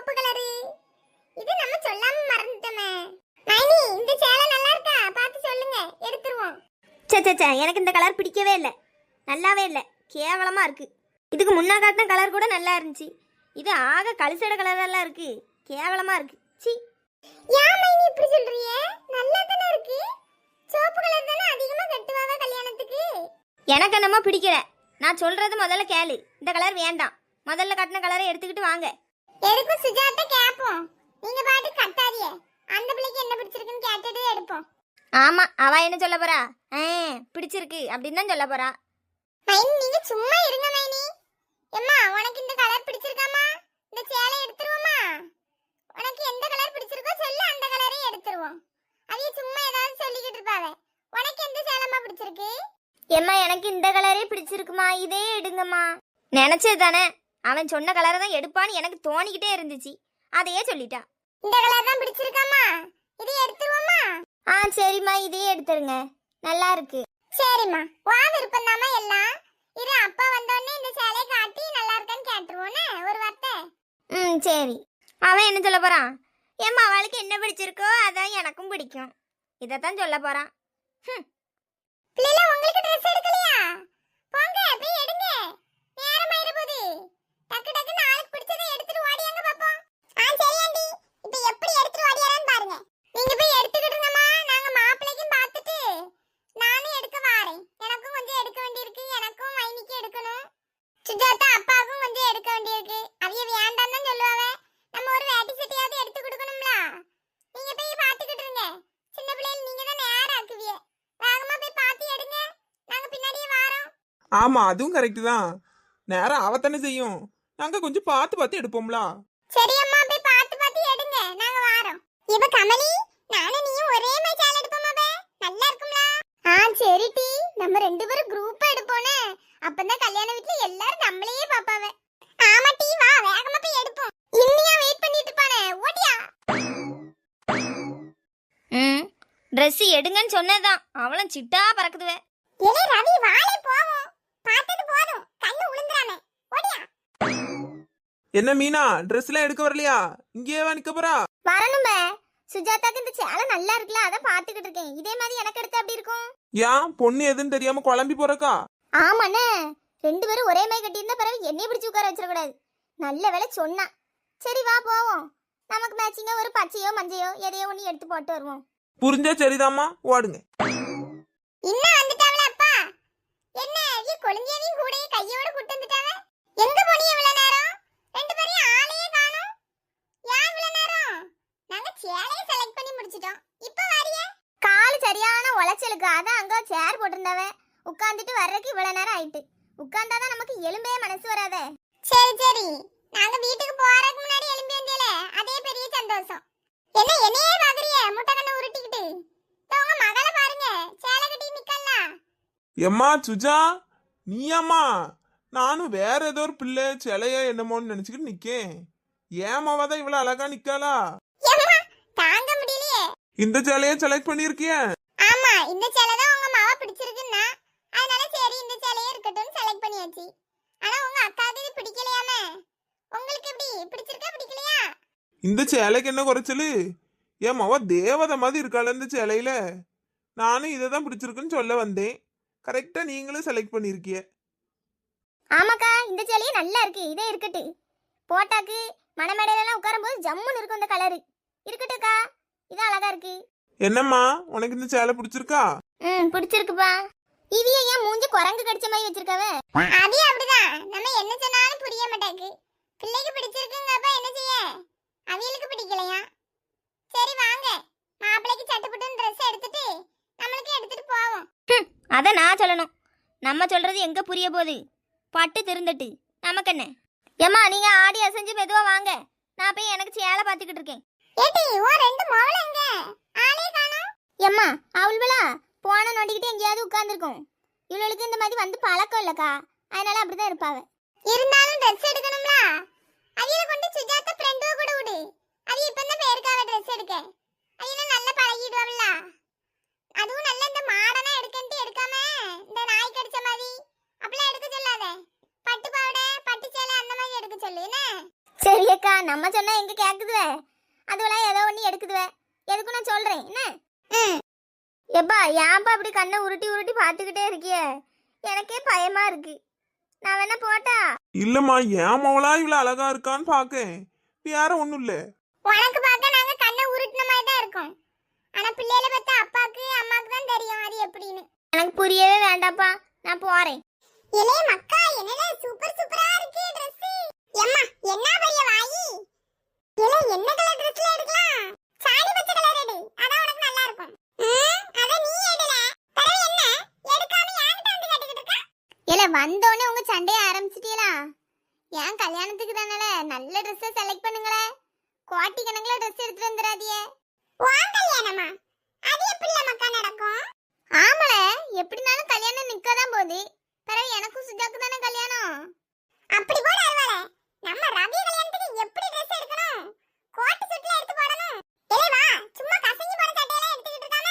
சிவப்பு கலரு இது நம்ம சொல்லாம மறந்துட்டோமே. மைனி இந்த சேலை நல்லா இருக்கா? பார்த்து சொல்லுங்க. எடுத்துருவோம். சே சே சே எனக்கு இந்த கலர் பிடிக்கவே இல்லை. நல்லாவே இல்லை. கேவலமாக இருக்கு. இதுக்கு முன்னா காட்டின கலர் கூட நல்லா இருந்துச்சு. இது ஆக கழுசட கலரெல்லாம் இருக்கு. கேவலமாக இருக்கு. சி ஏன் மைனி இப்படி சொல்றீங்க நல்லா தானே இருக்கு. சிவப்பு கலர் தானே அதிகமா கட்டுவாங்க கல்யாணத்துக்கு? எனக்கு என்னமோ பிடிக்கல. நான் சொல்றது முதல்ல கேளு. இந்த கலர் வேண்டாம். முதல்ல கட்டின கலரை எடுத்துக்கிட்டு வாங்க. எதுக்கும் சுஜாட்ட கேப்போம். நீங்க பாட்டு கட்டாதிய அந்த பிள்ளைக்கு என்ன பிடிச்சிருக்குன்னு கேட்டுட்டு எடுப்போம். ஆமா அவ என்ன சொல்ல போறா? ஆ பிடிச்சிருக்கு அப்படின்னு தான் சொல்ல போறா. மைனி நீங்க சும்மா இருங்க மைனி எம்மா உனக்கு இந்த கலர் பிடிச்சிருக்காமா? இந்த சேலை எடுத்துருவோமா? உனக்கு எந்த கலர் பிடிச்சிருக்கோ சொல்லு அந்த கலரே எடுத்துருவோம். அதைய சும்மா ஏதாவது சொல்லிக்கிட்டு இருப்பாவ. உனக்கு எந்த சேலமா பிடிச்சிருக்கு? ஏம்மா எனக்கு இந்த கலரே பிடிச்சிருக்குமா? இதே எடுங்கம்மா. நினைச்சது தானே? அவன் சொன்ன கலரை தான் எடுப்பான்னு எனக்கு தோணிக்கிட்டே இருந்துச்சு. அதையே சொல்லிட்டா. இந்த கலர் தான் பிடிச்சிருக்காமா இதை எடுத்துருவோமா ஆ சரிம்மா இதே எடுத்துருங்க. நல்லா இருக்கு. சரிம்மா. வா விருப்பம் எல்லாம். இரு அப்பா வந்தோடனே இந்த சேலையை காட்டி நல்லா இருக்கான்னு கேட்டுருவோன்னு ஒரு வார்த்தை. ம் சரி. அவன் என்ன சொல்ல போறான்? ஏம்மா அவளுக்கு என்ன பிடிச்சிருக்கோ அதான் எனக்கும் பிடிக்கும். இதைத்தான் சொல்ல போறான். பிள்ளைல உங்களுக்கு ட்ரெஸ் எடுக்கலையா போங்க போய் எடுங்க நேரம் ஆயிர போது டக்கு டக்கு நாளைக்கு பிடிச்சதை எடுத்துட்டு ஓடியாங்க பாப்போம்? ஆ சரி ஆண்டி. இப்போ எப்படி எடுத்துட்டு ஓடியாரன்னு பாருங்க. நீங்க போய் எடுத்துக்கிடுங்கம்மா நாங்க மாப்பிள்ளைக்கும் பார்த்துட்டு நானும் எடுக்க வாரேன். எனக்கும் கொஞ்சம் எடுக்க வேண்டியிருக்கு. எனக்கும் மைனிக்கு எடுக்கணும். சுஜாதா அப்பாவுக்கும் கொஞ்சம் எடுக்க வேண்டியிருக்கு. அவிய வேண்டாம் தான் சொல்லுவாங்க நம்ம ஒரு வேட்டி சட்டையாவது எடுத்து கொடுக்கணும்ல? நீங்க போய் பார்த்துக்கிட்டு இருங்க. சின்ன பிள்ளைகள் நீங்க தான் நேரம் ஆக்குவிய வேகமா போய் பார்த்து எடுங்க. நாங்க பின்னாடியே வாரோம். ஆமா அதுவும் கரெக்ட் தான். நேரம் அவத்தானே செய்யும். நாங்க கொஞ்சம் பார்த்து பார்த்து எடுப்போம்ல. சரி அம்மா போய் பார்த்து பார்த்து எடுங்க. நாங்க வாரோம். இப்ப கமலி நானும் நீயும் ஒரே மாதிரி சேலை எடுப்போமா பே? நல்லா இருக்கும்ல? ஆ சரி டி. நம்ம ரெண்டு பேரும் குரூப்பா எடுப்போனே அப்பதான் கல்யாண வீட்ல எல்லாரும் நம்மளையே பாப்பாவ ஆமா டி வா வேகமா போய் எடுப்போம். இன்னியா வெயிட் பண்ணிட்டு இருப்பானே. ஓடியா. ம் ட்ரெஸ் எடுங்கன்னு சொன்னதுதான். அவளும் சிட்டா பறக்குதுவே. ஏலே ரவி வாளே போவோம். பார்த்தது என்ன மீனா? ட்ரெஸ் எல்லாம் எடுக்க வரலையா? இங்கேயே நிக்க போறா. வரணுமே. சுஜாதாக்கு இந்த சேலை நல்லா இருக்குல்ல அதான் பாத்துக்கிட்டு இருக்கேன். இதே மாதிரி எனக்கு எடுத்து அப்படி இருக்கும்? ஏன்? பொண்ணு எதுன்னு தெரியாம குழம்பி போறக்கா? ஆமாண்ணே. ரெண்டு பேரும் ஒரே மாதிரி கட்டியிருந்தா பிறகு என்னைய பிடிச்சி உட்கார வச்சிடக்கூடாது. நல்ல வேலை சொன்னா. சரி வா போவோம். நமக்கு மேட்சிங்கா ஒரு பச்சையோ மஞ்சையோ எதையோ ஒன்று எடுத்து போட்டு வருவோம். புரிஞ்சா சரிதாம்மா? ஓடுங்க. இன்னும் வந்துட்டாவல அப்பா. என்ன நீ கொழுந்தியவையும் கூடயே கையோட கூட்டு வந்துட்டாவ? எங்க போனீங்க இவ்வளவு நேரம்? ரெண்டு பேரையும் ஆளையே காணோம். ஏன் இவ்வளவு நேரம்? நாங்க சேலையை செலக்ட் பண்ணி முடிச்சிட்டோம். இப்போ வாரியே? கால் சரியான உளைச்சலுக்கு அதான் அங்க சேர் போட்டிருந்தவன் உட்காந்துட்டு வர்றதுக்கு இவ்வளவு நேரம் ஆயிட்டு. உட்கார்ந்தாதான் நமக்கு எலும்பே மனசு வராதே. சரி சரி. நாங்க வீட்டுக்கு போறதுக்கு முன்னாடி எலும்பி வந்தீல அதே பெரிய சந்தோஷம். என்ன என்னையே பாக்குறிய? முட்டை கண்ணை உருட்டிக்கிட்டு. உங்க மகளை பாருங்க. சேலை கட்டி நிக்கலாம் எம்மா சுஜா நீயாம்மா? நானும் வேற ஏதோ ஒரு பிள்ளை சிலைய என்னமோன்னு நினைச்சுக்கிட்டு நிக்கேன். ஏமாவா தான் இவ்வளவு அழகா நிக்காளா? தாங்க முடியலையே. இந்த சேலைய செலக்ட் பண்ணிருக்கிய ஆமா இந்த சேலை தான் உங்க மாவ பிடிச்சிருக்குன்னா. அதனால சரி இந்த சேலையே இருக்கட்டும்னு செலக்ட் பண்ணியாச்சு. ஆனா உங்க அக்காவுக்கு இது பிடிக்கலையாமே? உங்களுக்கு எப்படி? பிடிச்சிருக்கா பிடிக்கலையா? இந்த சேலைக்கு என்ன குறைச்சலு? என் மவ தேவதை மாதிரி இருக்காள் இந்த சேலையில? நானும் இதை தான் பிடிச்சிருக்குன்னு சொல்ல வந்தேன். கரெக்டா நீங்களும் செலக்ட் பண்ணிருக்கிய ஆமாக்கா இந்த சேலையே நல்லா இருக்கு. இதே இருக்கட்டு. போட்டாக்கு மணமேடையிலாம் உட்காரும்போது ஜம்முன்னு இருக்கும் இந்த கலரு இருக்கட்டுக்கா. இது அழகா இருக்கு. என்னம்மா உனக்கு இந்த சேலை பிடிச்சிருக்கா? ம் பிடிச்சிருக்குப்பா. இவிய ஏன் மூஞ்சி குரங்கு கடிச்ச மாதிரி வச்சிருக்காவே? அது அப்படிதான் நம்ம என்ன சொன்னாலும் புரிய மாட்டாக்கு. பிள்ளைக்கு பிடிச்சிருக்குங்கப்ப என்ன செய்ய? அவியலுக்கு பிடிக்கலையா? சரி வாங்க. மாப்பிள்ளைக்கு சட்டுப்புட்டுன்னு ட்ரெஸ் எடுத்துட்டு நம்மளுக்கு எடுத்துட்டு போவோம். அதை நான் சொல்லணும். நம்ம சொல்றது எங்க புரிய போகுது? பட்டு திருந்துட்டு. நமக்கு என்ன? ஏம்மா நீங்க ஆடி அசைஞ்சு மெதுவா வாங்க. நான் போய் எனக்கு சேலை பார்த்துக்கிட்டு இருக்கேன். ஏட்டி ஓ ரெண்டு மவள எங்க? ஆளே காணோம். ஏம்மா அவள்வளா போன நோண்டிக்கிட்டு எங்கேயாவது உட்காந்துருக்கும் இவளுக்கு இந்த மாதிரி வந்து பழக்கம் இல்லக்கா. அதனால அப்படிதான் இருப்பாவ. இருந்தாலும் ட்ரெஸ் எடுக்கணும்ல. அவியல கொண்டு சுஜாதா ஃப்ரெண்டுவ கூட விடு. அவிய இப்பதான் பேருக்காவ ட்ரெஸ் எடுக்க. அவியல நல்லா பழகிடுவாள்ல. அதுவும் நல்ல இந்த மாடனா எடுக்கன்ட்டு எடுக்காம இந்த நாய் கடிச்ச மாதிரி அப்படிலாம் எடுக்க சொல்லாத பட்டு பாவாடை பட்டு சேலை அந்த மாதிரி எடுக்க சொல்லு என்ன சரி அக்கா நம்ம சொன்னா எங்க கேக்குதுவே? அதுவெல்லாம் ஏதோ ஒண்ணு எடுக்குதுவே. எதுக்கு நான் சொல்றேன்? என்ன. எப்பா ஏன்பா அப்படி கண்ணை உருட்டி உருட்டி பார்த்துக்கிட்டே இருக்கியே? எனக்கே பயமா இருக்கு. நான் வேணா போட்டா? இல்லம்மா ஏன் மவளா இவ்வளவு அழகா இருக்கான்னு பாக்கேன். வேற ஒண்ணும் இல்ல. உனக்கு பார்க்க நாங்க கண்ணை உருட்டின மாதிரி தான் இருக்கோம். ஆனா பிள்ளையில பார்த்தா அப்பாக்கு அம்மாக்கு தான் தெரியும் அது எப்படின்னு. எனக்கு புரியவே வேண்டாப்பா நான் போறேன். இலே மக்கா என்னடா சூப்பர் சூப்பரா இருக்கு Dress எம்மா என்ன பெரிய வாயி? இலே என்ன கலர் Dressல எடுக்கலாம்? சாணி பச்சை கலர் எடு அதான் உனக்கு நல்லா இருக்கும். அத நீ எடுல பிறகு என்ன? எடுக்காம என்கிட்ட வந்து கட்டிக்கிட்டு இருக்க? இல்ல வந்தோடனே உங்க சண்டைய ஆரம்பிச்சிட்டீங்களா ஏன் கல்யாணத்துக்கு தானல? நல்ல ட்ரெஸ்ஸை செலக்ட் பண்ணுங்களே. குவாட்டி கணக்குல ட்ரெஸ் எடுத்துட்டு வந்துடாதியே உன் கல்யாணமா? அது எப்படி மக்கா நடக்கும்? ஆமல எப்படினாலும் கல்யாணம் நிக்க தான் போகுது. பிறகு எனக்கும் சுஜாக்கு தானே கல்யாணம்? அப்படி போட அருவாள. நம்ம ரவி கல்யாணத்துக்கு எப்படி Dress எடுக்கணும்? கோட் சுட்ல எடுத்து போடணும். இலே வா. சும்மா கசங்கி போற சட்டையெல்லாம் எடுத்துக்கிட்டு இருக்காம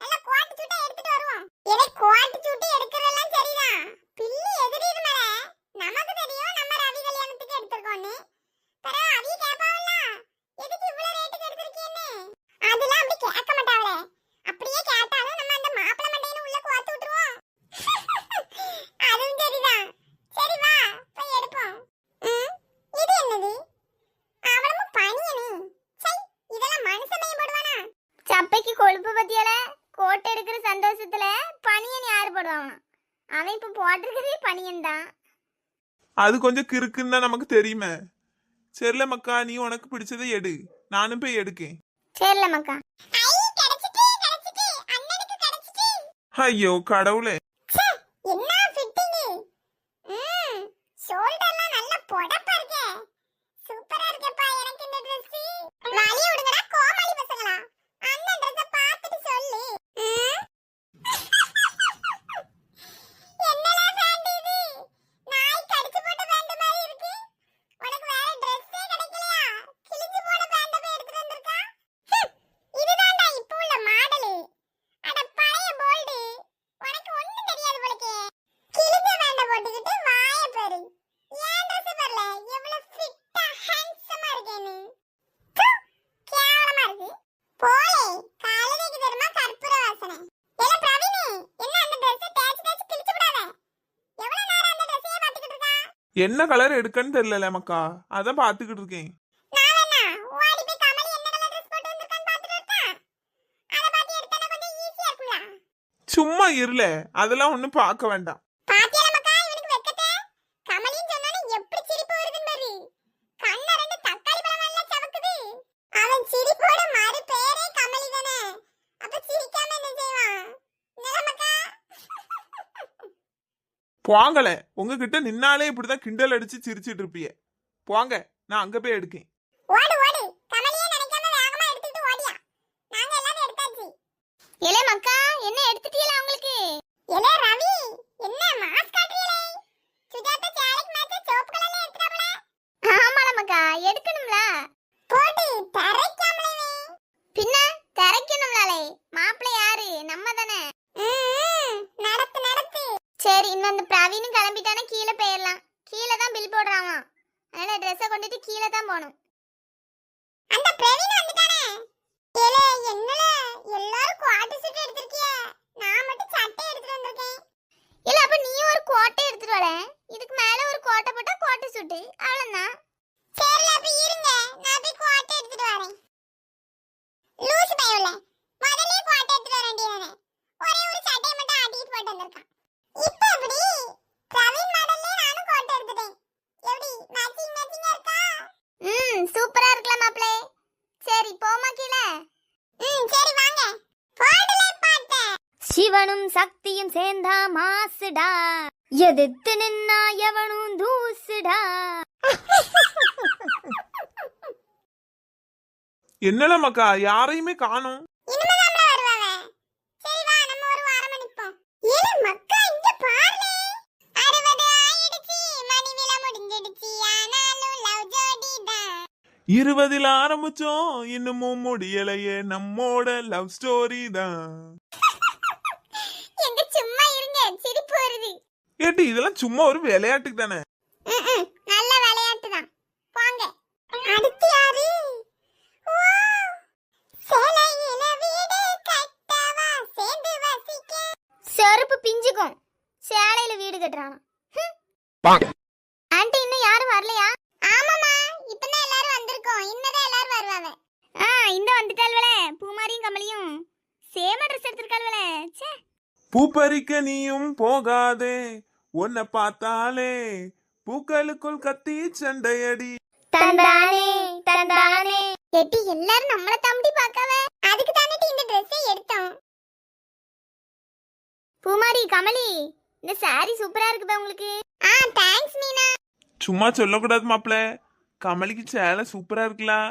நல்ல கோட் சுட்டை எடுத்துட்டு வருவோம். இலே கோட் சுட்டு எடுக்கிறதெல்லாம் சரிதான். பில்லி எதிரிது மேல. நமக்கு தெரியும் நம்ம ரவி கல்யாணத்துக்கு எடுத்துக்கோன்னு பிறகு அவிய கேட்பாவல்ல எதுக்கு இவ்வளவு ரேட்டுக்கு எடுத்திருக்கீன்னு அதெல்லாம் அப்படி கேட்க மாட்டாவளே அப்படியே கேட்டாலும் நம்ம அந்த மாப்பிள மண்டையில உள்ள கோத்து விட்டுருவோம் அதுவும் சரிதான் சரி வா போய் எடுப்போம் ம், இது என்னது அவளமும் பனியனு சை இதெல்லாம் மனுஷமையும் போடுவானா சப்பைக்கு கொழுப்பு பத்தியால கோட்டை எடுக்கிற சந்தோஷத்துல பனியன் யாரு போடுவான் அவன் இப்ப போட்டிருக்கிறதே பனியன் தான் அது கொஞ்சம் கிறுக்குன்னு தான் நமக்கு தெரியுமே. சரில மக்கா நீ உனக்கு பிடிச்சதை எடு. நானும் போய் எடுக்கேன். சரில மக்கா. ஐயோ கடவுளே. என்ன ஃபிட்டிங் ம் ஷோல்டர்லாம் நல்ல பொடப்பா இருக்கே சூப்பரா இருக்கேப்பா எனக்கு இந்த Dress வலி விடுங்கடா கோமாளி பசங்களா அண்ணன் Dress பார்த்துட்டு சொல்லு ம்? என்னடா பேண்ட் இது நாய் கடிச்சு போட்ட பேண்ட் மாதிரி இருக்கு உனக்கு வேற Dress-ஏ கிடைக்கலையா கிழிஞ்சு போன பேண்ட் போய் எடுத்துட்டு வந்திருக்கா ஹம், இதுதான்டா இப்போ உள்ள மாடலு அட பழைய போல்டு உனக்கு ஒண்ணும் தெரியாது போலக்கே கிழிஞ்ச வேண்ட போட்டுக்கிட்டு வாய பாரு ஏன் ட்ரெஸ் பாருல எவ்வளவு ஃபிட்டா ஹேண்ட்ஸமா இருக்கேன்னு ப்பு, கேவலமா இருக்கு போலே காலையிலேக்கு தெரியுமா கற்பூர வாசனை ஏல பிரவீனி என்ன அந்த ட்ரெஸ் தேய்ச்சி தேய்ச்சி கிழிச்சு விடாத எவ்வளவு நேரம் அந்த ட்ரெஸ்ஸையே பார்த்துக்கிட்டு இருக்கா என்ன கலர் எடுக்கன்னு தெரியல மக்கா. அதான் பாத்துக்கிட்டு இருக்கேன். சும்மா இருல அதெல்லாம் ஒண்ணும் பார்க்க வேண்டாம் பாத்தியா மக்கா இவனுக்கு வெக்கத்தை கமலின்னு சொன்னானே எப்படி சிரிப்பு வருதுன்னு பாரு கண்ண ரெண்டு தக்காளி பழம் எல்லாம் சவக்குது அவன் சிரிப்போட மறு பேரே கமலி தானே அப்ப சிரிக்காம என்ன செய்வான் என்னடா மக்கா போங்கல. உங்ககிட்ட நின்னாலே இப்படிதான் கிண்டல் அடிச்சு சிரிச்சிட்டு இருப்பிய. போங்க நான் அங்க போய் எடுக்கேன் ஓடு ஓடு கமலியே நினைக்காம வேகமா எடுத்துட்டு ஓடியா நாங்க எல்லாரும் எடுத்தாச்சு இலே மக்கா என்ன எடுத்துட்டீங்களா உங்களுக்கு எலே ரவி என்ன மாஸ்க் காட்டுறீங்களே சுஜாதா சேலைக்கு மேட்ச் சோப்பு கலர்ல எடுத்துட்டாப்ல ஆமால மக்கா எடுக்கணும்ல போட்டு தரைக்காமலே பின்ன திரைக்கணும்லாலே மாப்பிள்ளை யாரு நம்ம தானே நடத்து நடத்து சரி இன்னும் அந்த பிரவீனும் கிளம்பிட்டானா கீழே போயிடலாம் கீழே தான் பில் போடுறாமா அதனால ட்ரெஸ்ஸை கொண்டுட்டு கீழே தான் போகணும் அந்த பிரவீன் வந்துட்டானே ஏலே என்னல எல்லாரும் குவாட்டு சுட்டு எடுத்திருக்கிய நான் மட்டும் சட்டை எடுத்துட்டு வந்திருக்கேன் இல்ல அப்ப நீ ஒரு கோட்டை எடுத்துட்டு வர இதுக்கு மேல ஒரு கோட்டை போட்டா கோட்டை சுட்டு. அவ்வளவுதான். சரி அப்ப இருங்க. நான் போய் கோட்டை எடுத்துட்டு வரேன். லூசு பயவுல முதல்ல கோட்டை எடுத்துட்டு வர வேண்டியதானே ஒரே ஒரு சட்டை மட்டும் ஆட்டிட்டு போட்டு வந்திருக்கான். இப்ப எப்படி? பிரவீன் மாடல்லே நானும் கோட்டை எடுத்துட்டேன். எப்படி? மேட்சிங் மேட்சிங்கா இருக்கா? ம் சூப்பரா இருக்கலாம் மாப்ளே சரி போமா கீழே. ம் சரி வாங்க. போடல சிவனும் சக்தியும் சேர்ந்தா மாசுடா. எதிர்த்து நின்னா எவனும் தூசுடா. என்னல மக்கா யாரையுமே காணோம். இனிமேதான் வருவாங்க சரி வா நம்ம ஒரு வாரம் நிப்போம் ஏல மக்கா இங்க பாருலே. அறுபது ஆயிடுச்சு மணி விழா முடிஞ்சிடுச்சு. ஆனாலும் லவ் ஜோடி தான் இருபதில் ஆரம்பிச்சோம் இன்னமும் முடியலையே. நம்மோட லவ் ஸ்டோரி தான் சும்மா இருங்க சிரிப்பு வருது. ஏட்டி இதெல்லாம் சும்மா ஒரு விளையாட்டுக்கு தானே? நல்ல விளையாட்டு தான். போங்க. அடுத்து யாரு? செருப்பு பிஞ்சுக்கும். சேலையில வீடு கட்டுறானா. ஆண்டி இன்னும் யாரும் வரலையா? ஆமாமா இப்பதான் எல்லாரும் வந்திருக்கோம். இன்னதான் எல்லாரும் வருவாங்க. ஆ இந்த வந்துட்டாள்வல பூமாரியும் கமலியும். சேம ட்ரெஸ் எடுத்திருக்காள்வல சே ச்சே பூப்பறிக்க நீயும் போகாதே. உன்னை பார்த்தாலே பூக்களுக்குள் கத்தி சண்டையடி. தந்தானே தந்தானே. எட்டி எல்லாரும் நம்மள தம்பி பார்க்கவ? அதுக்கு தானே இந்த ட்ரெஸ்ஸை எடுத்தோம். பூமாரி கமலி இந்த சாரி சூப்பரா இருக்குதா உங்களுக்கு? ஆ தேங்க்ஸ் மீனா. சும்மா சொல்லக்கூடாது மாப்ள கமலிக்கு சேலை சூப்பரா இருக்கலாம்.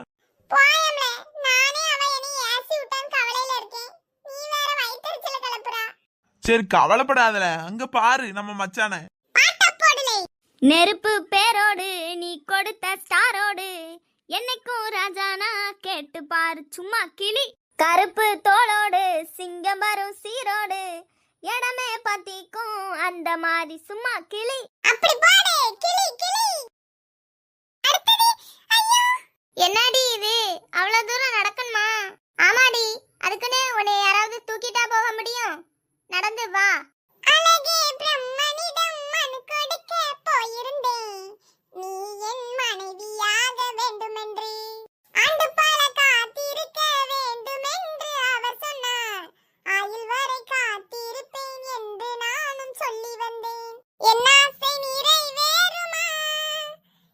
போயம்ல நானே அவ என்னை ஏசி விட்டான் கவலையில இருக்கேன் நீ வேற வயித்தறிச்சல கிளப்புறா சரி கவலைப்படாதல. அங்க பாரு நம்ம மச்சான. நெருப்பு பேரோடு நீ கொடுத்த ஸ்டாரோடு. என்னைக்கும் ராஜானா கேட்டு பாரு சும்மா கிளி. கருப்பு தோளோடு சிங்கம் வரும் சீரோடு. இடமே பத்திக்கும் அந்த மாதிரி சும்மா கிளி. அப்படி போடு கிளி கிளி. என்னடி இது? அவ்வளவு தூரம் நடக்கணுமா? ஆமாடி அதுக்குன்னு உன்னை யாராவது தூக்கிட்டா போக முடியும். நடந்து வா. அழகே பிரம்மனிடம் மனு கொடுக்க போயிருந்தேன். நீ என் மனைவியாக வேண்டுமென்று. ஆண்டு பல காத்திருக்க வேண்டுமென்று அவர் சொன்னார். ஆயுள் வரை காத்திருப்பேன் என்று நானும் சொல்லி வந்தேன். என் ஆசை நிறைவேறுமா?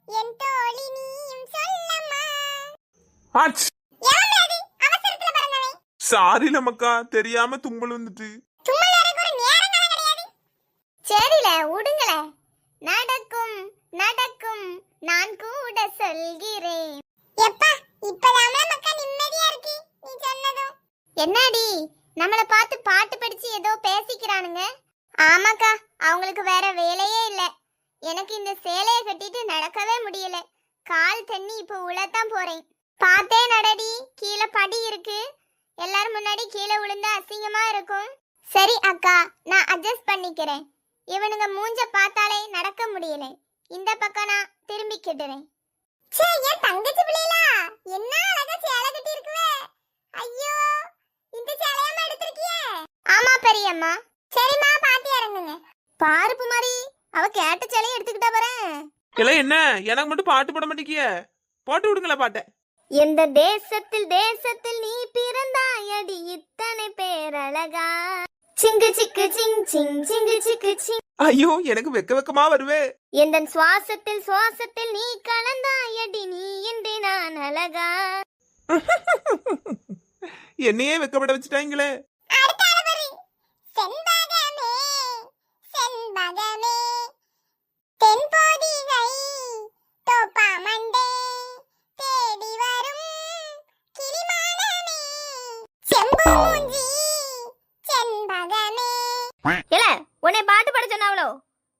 என் தோழி நீயும் சொல்லம்மா ஆச்! எவன் அது? அவசரத்துல பிறந்தவன். சாரில மக்கா தெரியாம தும்பல் வந்துட்டு தும்மல் வரைக்கும் ஒரு நேரம் காலம் கிடையாது சரில விடுங்கள நடக்கும் நடக்கும் நான் கூட சொல்கிறேன் எப்பா இப்பதாம்ல மக்கா நிம்மதியா இருக்கு நீ சொன்னதும் என்னடி? நம்மள பார்த்து பாட்டு படிச்சு ஏதோ பேசிக்கிறானுங்க. ஆமாக்கா அவங்களுக்கு வேற வேலையே இல்ல. எனக்கு இந்த சேலைய கட்டிட்டு நடக்கவே முடியல. கால் தண்ணி இப்போ உழத்தான் போறேன். பார்த்தே நடடி கீழே படி இருக்கு. எல்லாரும் முன்னாடி கீழே விழுந்தா அசிங்கமா இருக்கும். சரி அக்கா நான் அட்ஜஸ்ட் பண்ணிக்கிறேன். இவனுங்க மூஞ்ச பார்த்தாலே நடக்க முடியல. இந்த பக்கம் நான் திரும்பிக்கிடுறேன் ச்சே என் தங்கச்சி பிள்ளைலா என்ன அழகா சேலை கட்டி இருக்குவே ஐயோ இந்த சேலையாம எடுத்திருக்கியே பெரியம்மா சரிம்மா பாத்து இறங்குங்க. பாரு குமாரி அவ கேட்ட சேலையை எடுத்துக்கிட்டா பாறேன் இல்ல என்ன? எனக்கு மட்டும் பாட்டு போட மாட்டேங்கிய. போட்டு விடுங்களேன் பாட்டை. எந்த தேசத்தில் தேசத்தில் நீ பிறந்தாயடி? இத்தனை பேரழகா. சிங்கு சிக்கு சிங் சிங் சிங்கு சிக்கு சிங். ஐயோ எனக்கு வெக்க வெக்கமா வருவே. எந்த சுவாசத்தில் சுவாசத்தில் நீ கலந்தாயடி? நீ என்று நான் அழகா. என்னையே வெக்கப்பட வச்சுட்டாங்களே. செண்பகமே செண்பகமே. தென்பொதிகை தோப்பாமண்டே தேடி வரும் கிளிமானமே. செம்பு மூஞ்சி செண்பகமே. இல்ல உன்னை பாட்டு பாட சொன்னாவளோ?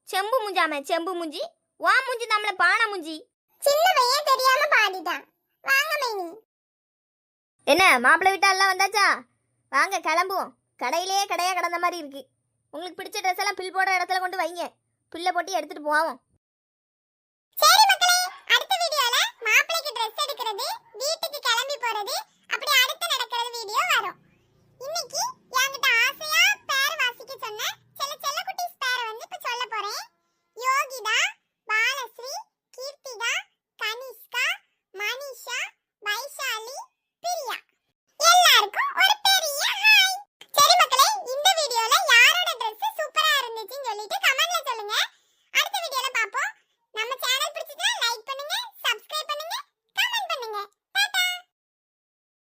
செம்பு மூஞ்சாம செம்பு மூஞ்சி? வா மூஞ்சி நம்மள பானை மூஞ்சி. சின்ன பையன் தெரியாம பாடிட்டான். வாங்க மைனி. என்ன மாப்பிள்ளை வீட்டா எல்லாம் வந்தாச்சா? வாங்க கிளம்புவோம். கடையிலேயே கடையாக கிடந்த மாதிரி இருக்கு. உங்களுக்கு பிடிச்ச ட்ரெஸ் எல்லாம் பில் போடுற இடத்துல கொண்டு வைங்க. பில்லை போட்டு எடுத்துட்டு போவோம். சரி மக்களே அடுத்த வீடியோல மாப்பிளைக்கு ட்ரெஸ் எடுக்கிறது வீட்டுக்கு கிளம்பி போறது அப்படி அடுத்து நடக்கிறது வீடியோ வரும். இன்னைக்கு